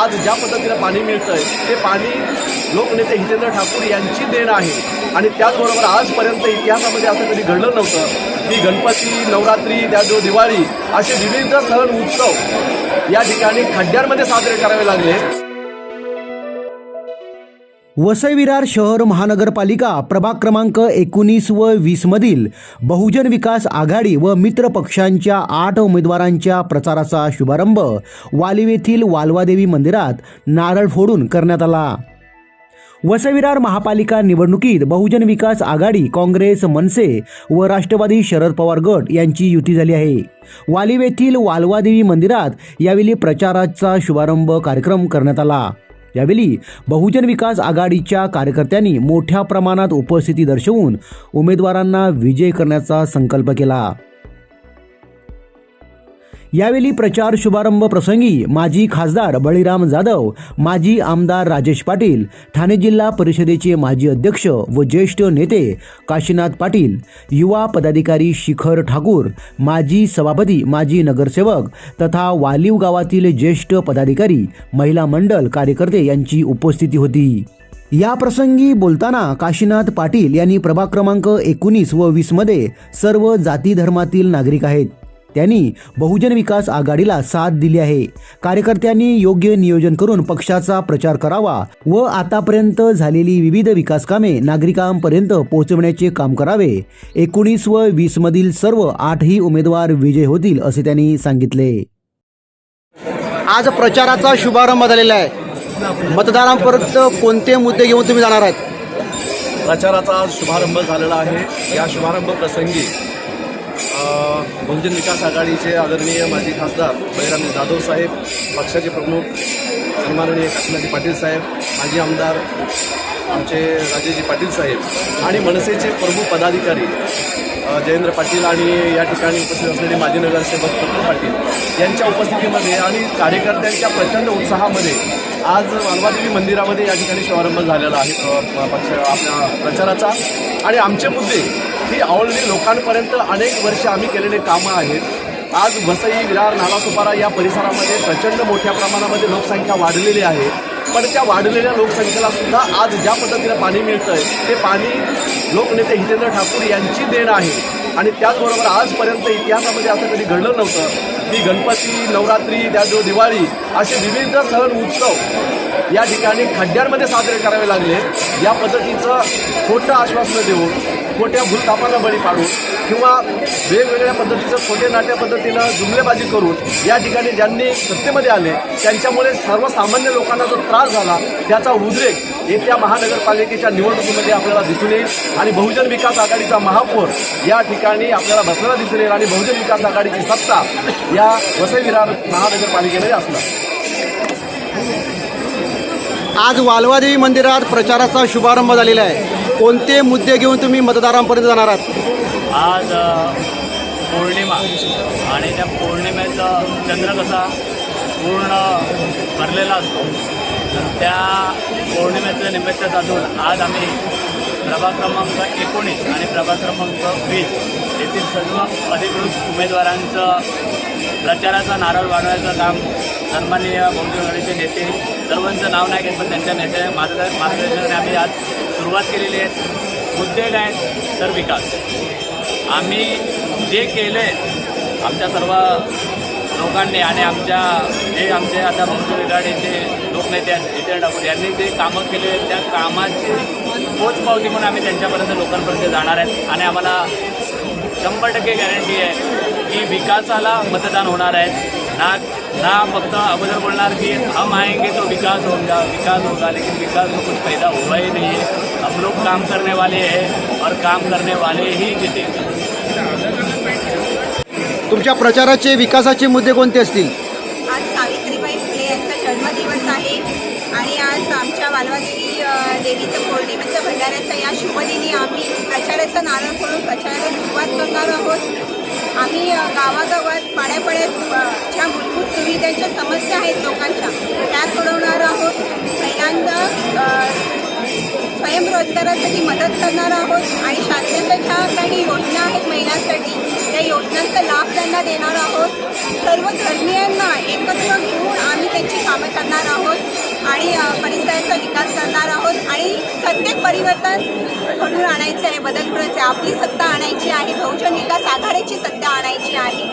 आज ज्या पद्धतीनं पाणी मिळतंय ते पाणी लोकनेते हितेंद्र ठाकूर यांची देण आहे. आणि त्याचबरोबर आजपर्यंत इतिहासामध्ये असं कधी घडलं नव्हतं की गणपती नवरात्री त्याचबरोबर दिवाळी असे विविध सण उत्सव या ठिकाणी खड्ड्यांमध्ये साजरे करावे लागले. वसईविरार शहर महानगरपालिका प्रभाग क्रमांक एकोणीस व वीसमधील बहुजन विकास आघाडी व मित्र पक्षांच्या आठ उमेदवारांच्या प्रचाराचा शुभारंभ वालिव येथील वालवादेवी मंदिरात नारळ फोडून करण्यात आला. वसविरार महापालिका निवडणुकीत बहुजन विकास आघाडी काँग्रेस मनसे व राष्ट्रवादी शरद पवार गट यांची युती झाली आहे. वालिव येथील वालवादेवी मंदिरात यावेळी प्रचाराचा शुभारंभ कार्यक्रम करण्यात आला. यावेळी बहुजन विकास आघाडीच्या कार्यकर्त्यांनी मोठ्या प्रमाणात उपस्थिती दर्शवून उमेदवारांना विजय करण्याचा संकल्प केला. यावेळी प्रचार शुभारंभ प्रसंगी माजी खासदार बळीराम जाधव माजी आमदार राजेश पाटील ठाणे जिल्हा परिषदेचे माजी अध्यक्ष व ज्येष्ठ नेते काशीनाथ पाटील युवा पदाधिकारी शिखर ठाकूर माजी सभापती माजी नगरसेवक तथा वालीव गावातील ज्येष्ठ पदाधिकारी महिला मंडल कार्यकर्ते यांची उपस्थिती होती. या प्रसंगी बोलताना काशीनाथ पाटील यांनी प्रभाग क्रमांक एकोणीस व वीसमध्ये सर्व जाती धर्मातील नागरिक आहेत. त्यांनी बहुजन विकास आघाडीला साथ दिली आहे. कार्यकर्त्यांनी योग्य नियोजन करून पक्षाचा प्रचार करावा व आतापर्यंत झालेली विविध विकास कामे नागरिकांपर्यंत पोहोचवण्याचे काम करावे. एकोणीस व वीस मधील सर्व आठही उमेदवार विजय होतील असे त्यांनी सांगितले. आज प्रचाराचा शुभारंभ झालेला आहे. मतदारांपर्यंत कोणते मुद्दे घेऊन तुम्ही जाणार आहात? प्रचाराचा शुभारंभ झालेला आहे. या शुभारंभ प्रसंगी बहुजन विकास आघाडीचे आदरणीय माजी खासदार बळीराम जाधव साहेब पक्षाचे प्रमुख सन्माननीय काशीनाथजी पाटील साहेब माजी आमदार आमचे राजेजी पाटील साहेब आणि मनसेचे प्रमुख पदाधिकारी जयेंद्र पाटील आणि या ठिकाणी उपस्थित असलेले माजी नगरसेवक प्रफुल्ल पाटील यांच्या उपस्थितीमध्ये आणि कार्यकर्त्यांच्या प्रचंड उत्साहामध्ये आज मालवादेवी मंदिरामध्ये या ठिकाणी शुभारंभ झालेला आहे. पक्ष आपल्या प्रचाराचा. आणि आमचे मुद्दे ही ऑलरेडी लोकांपर्यंत अनेक वर्ष आम्ही केलेले कामं आहेत. आज वसई विरार नालासुपारा या परिसरामध्ये प्रचंड मोठ्या प्रमाणामध्ये लोकसंख्या वाढलेली आहे. पण त्या वाढलेल्या लोकसंख्येला सुद्धा आज ज्या पद्धतीनं पाणी मिळतंय ते पाणी लोकनेते हितेंद्र ठाकूर यांची देण आहे. आणि त्याचबरोबर आजपर्यंत इतिहासामध्ये असं कधी घडलं नव्हतं की गणपती नवरात्री त्याचबरोबर दिवाळी असे विविध सण उत्सव या ठिकाणी खड्ड्यांमध्ये साजरे करावे लागले. या पद्धतीचं खोटं आश्वासनं देऊन खोट्या भूलतापांना बळी पाडून किंवा वेगवेगळ्या पद्धतीचं खोटे नाट्या पद्धतीनं जुमलेबाजी करून या ठिकाणी ज्यांनी सत्तेमध्ये आले त्यांच्यामुळे सर्वसामान्य लोकांना जो त्रास झाला त्याचा उद्रेक येत्या महानगरपालिकेच्या निवडणुकीमध्ये आपल्याला दिसून येईल आणि बहुजन विकास आघाडीचा महापौर या ठिकाणी आपल्याला बसलेला दिसून येईल आणि बहुजन विकास आघाडीची सत्ता या वसई विरार महानगरपालिकेमध्ये असणार. आज वालवादेवी मंदिरात प्रचाराचा शुभारंभ झालेला आहे. कोणते मुद्दे घेऊन तुम्ही मतदारांपर्यंत जाणार आहात? आज पौर्णिमा आणि त्या पौर्णिमेचा चंद्र कसा पूर्ण भरलेला असतो तर त्या पौर्णिमेचं निमित्त साधून आज आम्ही प्रभाग क्रमांक एकोणीस आणि प्रभाग क्रमांक वीस येथील सर्व अधिकृत उमेदवारांचं प्रचाराचा नारळ वाढवायचं काम सन्माननीय बहुजन आघाडीचे नेते सर्वांचं नाव नाही घेत पण त्यांच्या नेते मार्ग मार्गदर्शनाने आम्ही आज सुरुवात केलेली आहे. मुद्दे काय तर विकास. आम्ही जे केले आमच्या सर्व लोकांनी आणि आमच्या जे आमचे आता बहुजन आघाडीचे लोकनेते आहेत जितेंद्र ठाकूर यांनी जे कामं केले आहेत त्या कामाची पोचपावती म्हणून आम्ही त्यांच्यापर्यंत लोकांपर्यंत जाणार आहेत. आणि आम्हाला शंभर टक्के गॅरंटी आहे की विकासाला मतदान होणार आहे. ना ना फक्त अगोदर बोलणार की हम आएंगे तो विकास होगा विकास होगा लेकिन विकास तो कुछ पैदा हुआ ही नहीं है. हम लोग काम करने वाले हैं और काम करने वाले ही जीतेंगे तुमच्या प्रचाराचे विकासाचे मुद्दे कोणते असतील? आज सावित्रीबाई फुले यांचा जन्मदिवस आहे. आणि आज आमच्या वालवादेवी देवीचं पौर्णिमेचं भंडाऱ्याच्या या शुभदिनी आम्ही गावागावात पाड्यापाड्यात ज्या मूलभूत सुविधांच्या समस्या आहेत लोकांच्या त्या सोडवणार आहोत. पहिल्यांदा स्वयंरोजगारासाठी मदत करणार आहोत आणि शासनाच्या ज्या काही योजना आहेत महिलांसाठी त्या योजनांचा लाभ त्यांना देणार आहोत. सर्व धर्मियांना एकत्र घेऊन आम्ही त्यांची कामं करणार आहोत आणि परिसराचा विकास करणार आहोत. आणि प्रत्येक परिवर्तन घडून आणायचं आहे बदल करायचं आहे आपली सत्ता आणायची आहे बहुजन विकास आघाडीची सत्ता आणायची आहे.